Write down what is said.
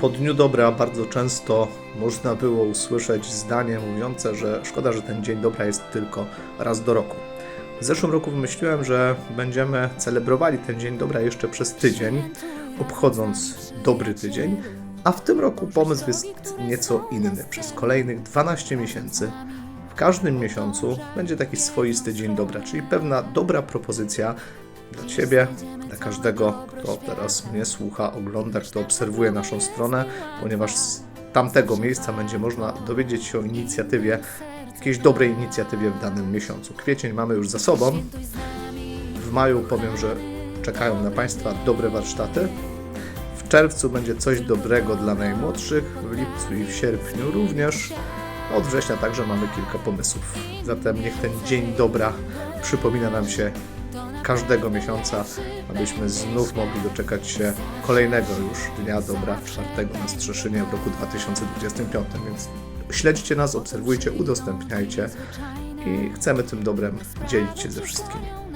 Po Dniu Dobra bardzo często można było usłyszeć zdanie mówiące, że szkoda, że ten Dzień Dobra jest tylko raz do roku. W zeszłym roku wymyśliłem, że będziemy celebrowali ten Dzień Dobra jeszcze przez tydzień, obchodząc dobry tydzień, a w tym roku pomysł jest nieco inny. Przez kolejnych 12 miesięcy w każdym miesiącu będzie taki swoisty dzień dobra, czyli pewna dobra propozycja dla Ciebie, każdego, kto teraz mnie słucha, ogląda, kto obserwuje naszą stronę, ponieważ z tamtego miejsca będzie można dowiedzieć się o inicjatywie, jakiejś dobrej inicjatywie w danym miesiącu. Kwiecień mamy już za sobą. W maju powiem, że czekają na Państwa dobre warsztaty. W czerwcu będzie coś dobrego dla najmłodszych, w lipcu i w sierpniu również. Od września także mamy kilka pomysłów. Zatem niech ten dzień dobra przypomina nam się każdego miesiąca, abyśmy znów mogli doczekać się kolejnego już Dnia Dobra, czwartego na Strzeszynie w roku 2025. Więc śledźcie nas, obserwujcie, udostępniajcie i chcemy tym dobrem dzielić się ze wszystkimi.